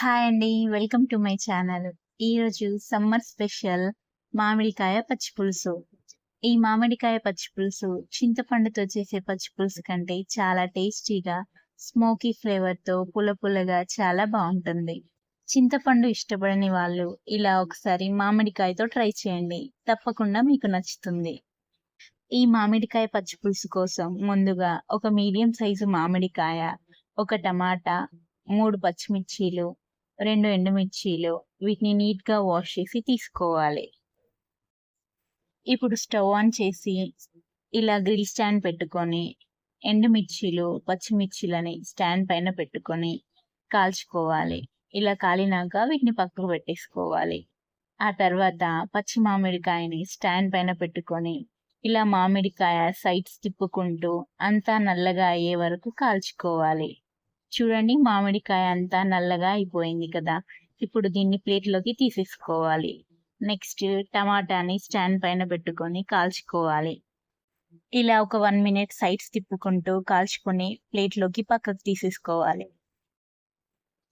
Hi అండి. Welcome to my channel. ఈరోజు summer special మామిడికాయ పచ్చి పులుసు. ఈ మామిడికాయ పచ్చి పులుసు చింతపండుతో చేసే పచ్చి పులుసు కంటే చాలా టేస్టీగా స్మోకీ ఫ్లేవర్తో పుల్ల పుల్లగా చాలా బాగుంటుంది. చింతపండు ఇష్టపడని వాళ్ళు ఇలా ఒకసారి మామిడికాయతో ట్రై చేయండి. తప్పకుండా మీకు నచ్చుతుంది. ఈ మామిడికాయ పచ్చి పులుసు కోసం ముందుగా ఒక మీడియం సైజు మామిడికాయ ఒక టమాటా మూడు పచ్చిమిర్చీలు రెండు ఎండుమిర్చీలు వీటిని నీట్గా వాష్ చేసి తీసుకోవాలి. ఇప్పుడు స్టవ్ ఆన్ చేసి ఇలా గ్రిల్ స్టాండ్ పెట్టుకొని ఎండుమిర్చీలు పచ్చిమిర్చీలని స్టాండ్ పైన పెట్టుకొని కాల్చుకోవాలి. ఇలా కాలినాక వీటిని పక్కకు పెట్టేసుకోవాలి. ఆ తర్వాత పచ్చి మామిడికాయని స్టాండ్ పైన పెట్టుకొని ఇలా మామిడికాయ సైడ్స్ తిప్పుకుంటూ అంతా నల్లగా అయ్యే వరకు కాల్చుకోవాలి. చూడండి మామిడికాయ అంతా నల్లగా అయిపోయింది కదా. ఇప్పుడు దీన్ని ప్లేట్లోకి తీసేసుకోవాలి. నెక్స్ట్ టమాటాని స్టాండ్ పైన పెట్టుకొని కాల్చుకోవాలి. ఇలా ఒక వన్ మినిట్ సైడ్స్ తిప్పుకుంటూ కాల్చుకొని ప్లేట్లోకి పక్కకు తీసేసుకోవాలి.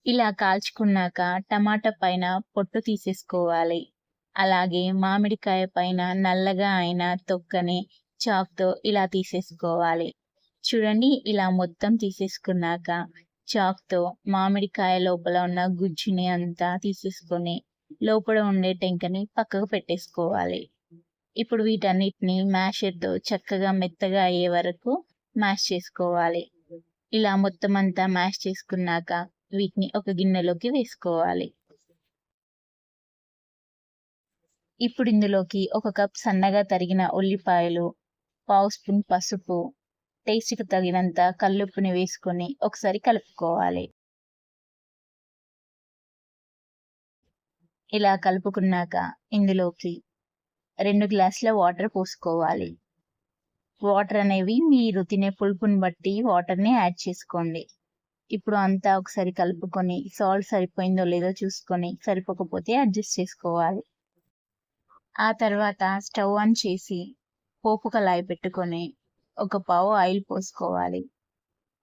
ఇలా కాల్చుకున్నాక టమాటా పైన పొట్టు తీసేసుకోవాలి. అలాగే మామిడికాయ పైన నల్లగా అయిన తొక్కని చాక్తో ఇలా తీసేసుకోవాలి. చూడండి ఇలా మొత్తం తీసేసుకున్నాక చాక్తో మామిడికాయ లోపల ఉన్న గుజ్జుని అంతా తీసేసుకొని లోపల ఉండే టెంకని పక్కకు పెట్టేసుకోవాలి. ఇప్పుడు వీటన్నిటిని మ్యాషర్తో చక్కగా మెత్తగా అయ్యే వరకు మ్యాష్ చేసుకోవాలి. ఇలా మొత్తం అంతా మ్యాష్ చేసుకున్నాక వీటిని ఒక గిన్నెలోకి వేసుకోవాలి. ఇప్పుడు ఇందులోకి ఒక కప్ సన్నగా తరిగిన ఉల్లిపాయలు పావు స్పూన్ పసుపు టేస్ట్కి తగినంత కల్లుప్పుని వేసుకొని ఒకసారి కలుపుకోవాలి. ఇలా కలుపుకున్నాక ఇందులోకి రెండు గ్లాసుల వాటర్ పోసుకోవాలి. వాటర్ అనేవి మీరు తినే పులుపుని బట్టి వాటర్ని యాడ్ చేసుకోండి. ఇప్పుడు అంతా ఒకసారి కలుపుకొని సాల్ట్ సరిపోయిందో లేదో చూసుకొని సరిపోకపోతే అడ్జస్ట్ చేసుకోవాలి. ఆ తర్వాత స్టవ్ ఆన్ చేసి పోపు కళాయి పెట్టుకొని ఒక పావు ఆయిల్ పోసుకోవాలి.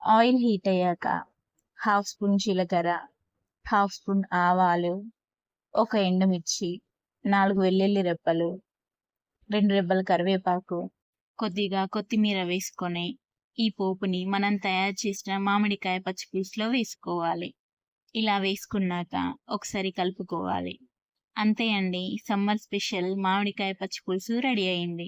ఆయిల్ హీట్ అయ్యాక హాఫ్ స్పూన్ జీలకర్ర హాఫ్ స్పూన్ ఆవాలు ఒక ఎండుమిర్చి నాలుగు వెల్లుల్లి రెప్పలు రెండు రెబ్బల కరివేపాకు కొద్దిగా కొత్తిమీర వేసుకొని ఈ పోపుని మనం తయారు చేసిన మామిడికాయ పచ్చిపులుసులో వేసుకోవాలి. ఇలా వేసుకున్నాక ఒకసారి కలుపుకోవాలి. అంతే అండి సమ్మర్ స్పెషల్ మామిడికాయ పచ్చిపులుసు రెడీ అయింది.